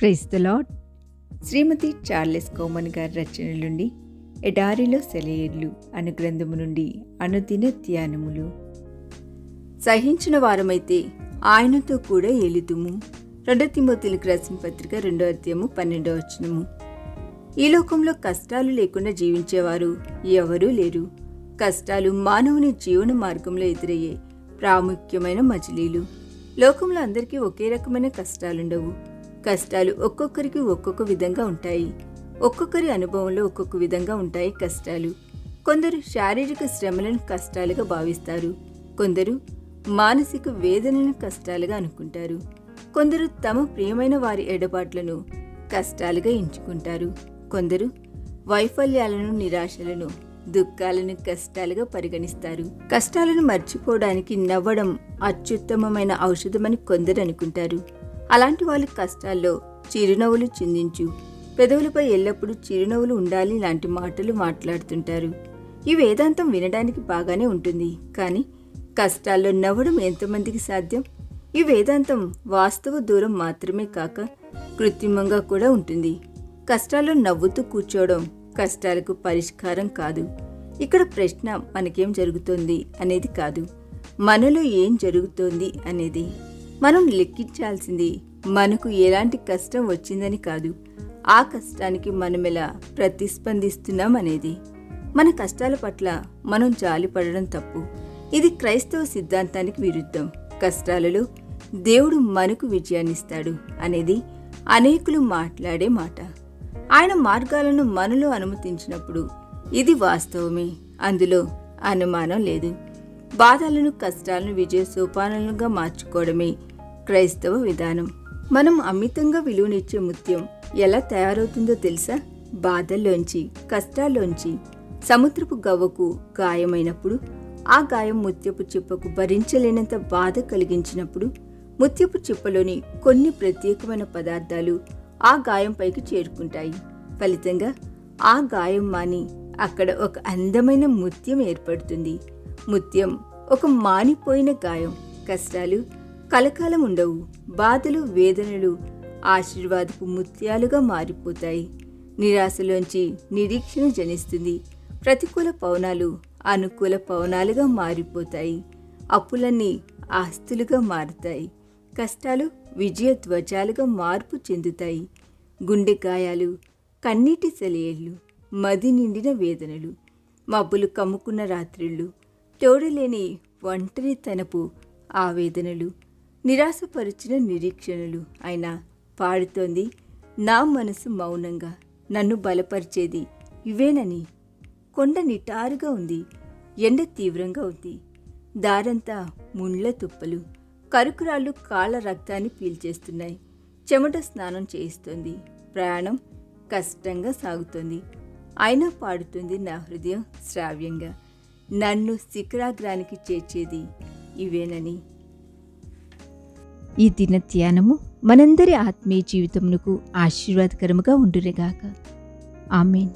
Praise the Lord Shrimati Charles Cowman గారి రచనల నుండి ఎడారిలో సెలయేర్లు అను గ్రంథము నుండి అనుదిన ధ్యానములు. సహించిన వారమైతే ఆయనతో కూడా ఏలుతుము రెండో తిమోతులకు రాసిన పత్రిక రెండో అధ్యాయము పన్నెండో వచనము. ఈ లోకంలో కష్టాలు లేకుండా జీవించేవారు ఎవరూ లేరు. కష్టాలు మానవుని జీవన మార్గంలో ఎదురయ్యే ప్రాముఖ్యమైన మజిలీలు. లోకంలో అందరికీ ఒకే రకమైన కష్టాలుండవు. కష్టాలు ఒక్కొక్కరికి ఒక్కొక్క విధంగా ఉంటాయి. ఒక్కొక్కరి అనుభవంలో ఒక్కొక్క విధంగా ఉంటాయి కష్టాలు. కొందరు శారీరక శ్రమలను కష్టాలుగా భావిస్తారు. కొందరు మానసిక వేదనలను కష్టాలుగా అనుకుంటారు. కొందరు తమ ప్రియమైన వారి ఎడబాట్లను కష్టాలుగా ఎంచుకుంటారు. కొందరు వైఫల్యాలను నిరాశలను దుఃఖాలను కష్టాలుగా పరిగణిస్తారు. కష్టాలను మర్చిపోవడానికి నవ్వడం అత్యుత్తమమైన ఔషధమని కొందరు అనుకుంటారు. అలాంటి వాళ్ళ కష్టాల్లో చిరునవ్వులు చిందించు. పెదవులపై ఎల్లప్పుడూ చిరునవ్వులు ఉండాలి లాంటి మాటలు మాట్లాడుతుంటారు. ఈ వేదాంతం వినడానికి బాగానే ఉంటుంది. కానీ కష్టాల్లో నవ్వడం ఎంతమందికి సాధ్యం? ఈ వేదాంతం వాస్తవ దూరం మాత్రమే కాక కృత్రిమంగా కూడా ఉంటుంది. కష్టాల్లో నవ్వుతూ కూర్చోవడం కష్టాలకు పరిష్కారం కాదు. ఇక్కడ ప్రశ్న మనకేం జరుగుతోంది అనేది కాదు. మనలో ఏం జరుగుతోంది అనేది మనం లెక్కించాల్సింది మనకు ఎలాంటి కష్టం వచ్చిందని కాదు. ఆ కష్టానికి మనం ఎలా ప్రతిస్పందిస్తున్నాం అనేది మన కష్టాల పట్ల మనం జాలిపడడం తప్పు. ఇది క్రైస్తవ సిద్ధాంతానికి విరుద్ధం. కష్టాలలో దేవుడు మనకు విజయాన్నిస్తాడు అనేది అనేకులు మాట్లాడే మాట. ఆయన మార్గాలను మనలో అనుమతించినప్పుడు ఇది వాస్తవమే. అందులో అనుమానం లేదు. బాధలను కష్టాలను విజయ సోపానాలుగా మార్చుకోవడమే క్రైస్తవ విధానం. మనం అమితంగా విలువనిచ్చే ముత్యం ఎలా తయారవుతుందో తెలుసా? బాధల్లోంచి కష్టాల్లోంచి. సముద్రపు గవ్వకు గాయమైనప్పుడు ఆ గాయం ముత్యపు చిప్పకు భరించలేనంత బాధ కలిగించినప్పుడు ముత్యపు చిప్పలోని కొన్ని ప్రత్యేకమైన పదార్థాలు ఆ గాయం పైకి చేరుకుంటాయి. ఫలితంగా ఆ గాయం మాని అక్కడ ఒక అందమైన ముత్యం ఏర్పడుతుంది. ముత్యం ఒక మానిపోయిన గాయం. కష్టాలు కలకాలం ఉండవు. బాధలు వేదనలు ఆశీర్వాదపు ముత్యాలుగా మారిపోతాయి. నిరాశలోంచి నిరీక్షణ జనిస్తుంది. ప్రతికూల పవనాలు అనుకూల పవనాలుగా మారిపోతాయి. అప్పులన్నీ ఆస్తులుగా మారుతాయి. కష్టాలు విజయ ధ్వజాలుగా మార్పు చెందుతాయి. గుండె గాయాలు కన్నీటి సెలయేళ్ళు మది నిండిన వేదనలు మబ్బులు కమ్ముకున్న రాత్రిళ్ళు తోడలేని ఒంటరితనపు ఆవేదనలు నిరాశపరిచిన నిరీక్షణలు అయినా పాడుతోంది నా మనసు మౌనంగా నన్ను బలపరిచేది ఇవేనని. కొండ నిటారుగా ఉంది ఎండ తీవ్రంగా ఉంది. దారంతా ముండ్ల తుప్పలు కరుకురాళ్ళు కాళ్ళ రక్తాన్ని పీల్చేస్తున్నాయి. చెమట స్నానం చేయిస్తుంది ప్రయాణం కష్టంగా సాగుతుంది. అయినా పాడుతుంది నా హృదయం శ్రావ్యంగా. నన్ను శిఖరాగ్రానికి చేర్చేది ఇవేనని. ఈ దిన ధ్యానము మనందరి ఆత్మీయ జీవితమునకు ఆశీర్వాదకరముగా ఉండునుగాక. ఆమెన్.